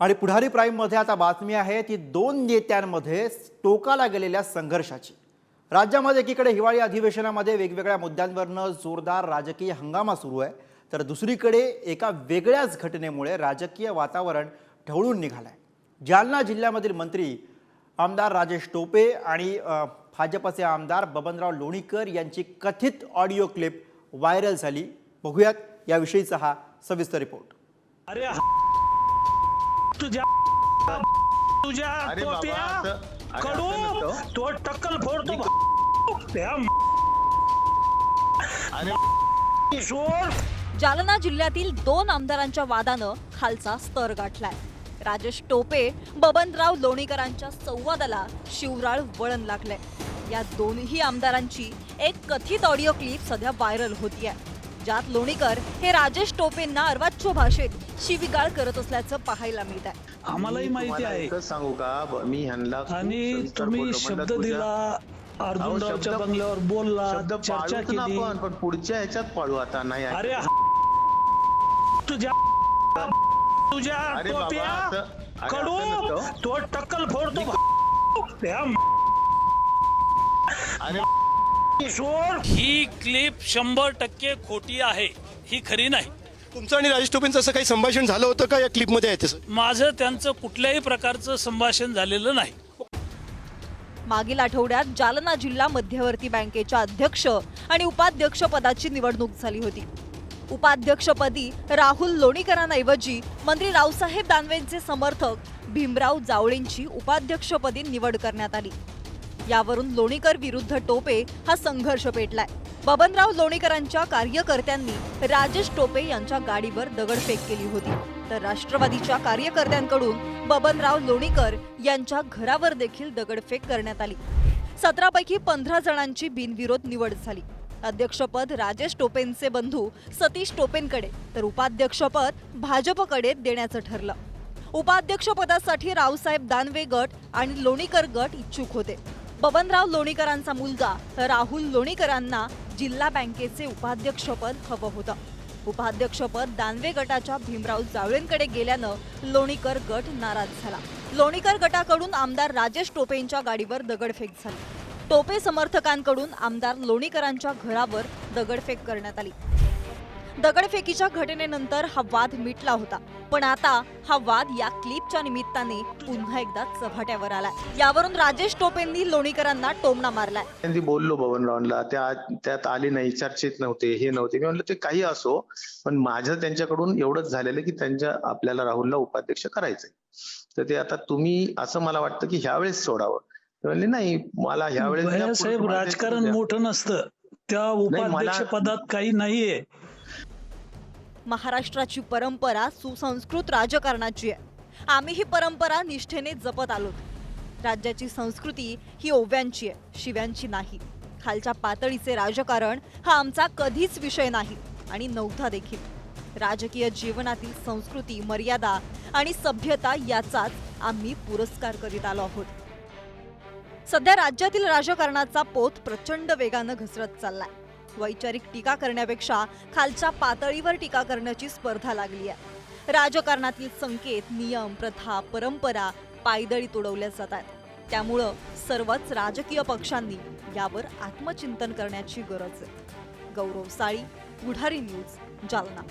आणि पुढारी प्राईममध्ये आता बातमी आहे ती दोन नेत्यांमध्ये टोकाला गेलेल्या संघर्षाची. राज्यामध्ये एकीकडे हिवाळी अधिवेशनामध्ये वेगवेगळ्या मुद्द्यांवरनं जोरदार राजकीय हंगामा सुरू आहे तर दुसरीकडे एका वेगळ्याच घटनेमुळे राजकीय वातावरण ढवळून निघालंय. जालना जिल्ह्यामधील मंत्री आमदार राजेश टोपे आणि भाजपचे आमदार बबनराव लोणीकर यांची कथित ऑडिओ क्लिप व्हायरल झाली. बघूयात याविषयीचा हा सविस्तर रिपोर्ट. अरे हा- तुझ्या तुझ्या अरे बाबा, टोप्या असं- अरे असं कडू नसतं. तो टक्कल फोडतो. त्या अरे सोड जालना जिल्ह्यातील दोन आमदारांच्या वादानं खालचा स्तर गाठलाय. राजेश टोपे बबनराव लोणीकरांच्या संवादाला शिवराळ वळण लागलंय. या दोन्ही आमदारांची एक कथित ऑडिओ क्लिप सध्या व्हायरल होतीये. ज्यात लोणीकर हे राजेश टोपेंना अर्वाच्य भाषेत शिवीगाळ करत असल्याचं पाहायला मिळत आहे. आम्हाला मी माहिती आहे. सांगू का? मी ह्यांना आणि तुम्ही शब्द दिला अर्जुनरावच्या बंगल्यावर बोलला चर्चा केली. पण पुढच्या ह्याच्यात पाळू आता नाही. अरे तुझ्या तुझ्या टोप्या कडू. तो टक्कल फोडतो. त्या अरे ही क्लिप शंभर टक्के खोटी आहे. ही खरी नाही. तुमचं आणि राजेश टोपेंचं असं काही संभाषण झालं होतं का या क्लिपमध्ये आहे तसं? माझं त्यांचं कुठल्याही प्रकारचं संभाषण झालेलं नाही. मागील आठवड्यात जालना जिल्हा मध्यवर्ती बँकेच्या अध्यक्ष आणि उपाध्यक्ष पदाची निवडणूक झाली होती. उपाध्यक्षपदी राहुल लोणीकरांऐवजी मंत्री रावसाहेब दानवेंचे समर्थक भीमराव जावळेंची उपाध्यक्षपदी निवड करण्यात आली. यावरून लोणीकर विरुद्ध टोपे हा संघर्ष पेटलाय. बबनराव लोणीकरांच्या कार्यकर्त्यांनी राजेश टोपे यांच्या गाडीवर दगडफेक केली होती. तर राष्ट्रवादीच्या कार्यकर्त्यांकडून बबनराव लोणीकर यांच्या घरावर देखील दगडफेक करण्यात आली. सतरापैकी पंधरा जणांची बिनविरोध निवड झाली. अध्यक्षपद राजेश टोपेंचे बंधू सतीश टोपेंकडे तर उपाध्यक्षपद भाजपकडे देण्याचं ठरलं. उपाध्यक्षपदासाठी रावसाहेब दानवे गट आणि लोणीकर गट इच्छुक होते. बबनराव लोणीकरांचा मुलगा राहुल लोणीकरांना जिल्हा बँकेचे उपाध्यक्षपद हवं होतं. उपाध्यक्षपद दानवे गटाच्या भीमराव जावळेंकडे गेल्यानं लोणीकर गट नाराज झाला. लोणीकर गटाकडून आमदार राजेश टोपेंच्या गाडीवर दगडफेक झाली. टोपे समर्थकांकडून आमदार लोणीकरांच्या घरावर दगडफेक करण्यात आली. दगडफेकीच्या घटनेनंतर हा वाद मिटला होता. पण आता हा वाद या क्लिपच्या निमित्ताने पुन्हा एकदा चव्हाट्यावर आलाय. यावरून राजेश टोपेंनी लोणीकरांना टोमणा मारलाय. त्यांनी बोललो बबनरावांना त्या त्यात आले नाही चर्चेत नव्हते हे नव्हते. मी म्हणलं ते काही असो पण माझं त्यांच्याकडून एवढंच झालेलं की त्यांच्या आपल्याला राहुलला उपाध्यक्ष करायचंय. तर ते आता तुम्ही असं मला वाटतं की ह्यावेळेस सोडावं. ते म्हणले नाही मला ह्यावेळेस साहेब राजकारण द्या." मोठं नसतं. त्या उपाध्यक्ष पदात काही नाहीये. महाराष्ट्राची परंपरा सुसंस्कृत राजकारणाची आहे. आम्ही ही परंपरा निष्ठेने जपत आलो राज्याची संस्कृती ही ओव्यांची आहे शिव्यांची नाही. खालच्या पातळीचे राजकारण हा आमचा कधीच विषय नाही आणि नव्हता देखील. राजकीय जीवनातील संस्कृती मर्यादा आणि सभ्यता याचाच आम्ही पुरस्कार करीत आलो आहोत. सध्या राज्यातील राजकारणाचा पोत प्रचंड वेगानं घसरत चाललाय. वैचारिक टीका करण्यापेक्षा खालच्या पातळीवर टीका करण्याची स्पर्धा लागली आहे. राजकारणातील संकेत नियम प्रथा परंपरा पायदळी तुडवल्या जातात. त्यामुळं सर्वच राजकीय पक्षांनी यावर आत्मचिंतन करण्याची गरज आहे. गौरव साळी पुढारी न्यूज जालना.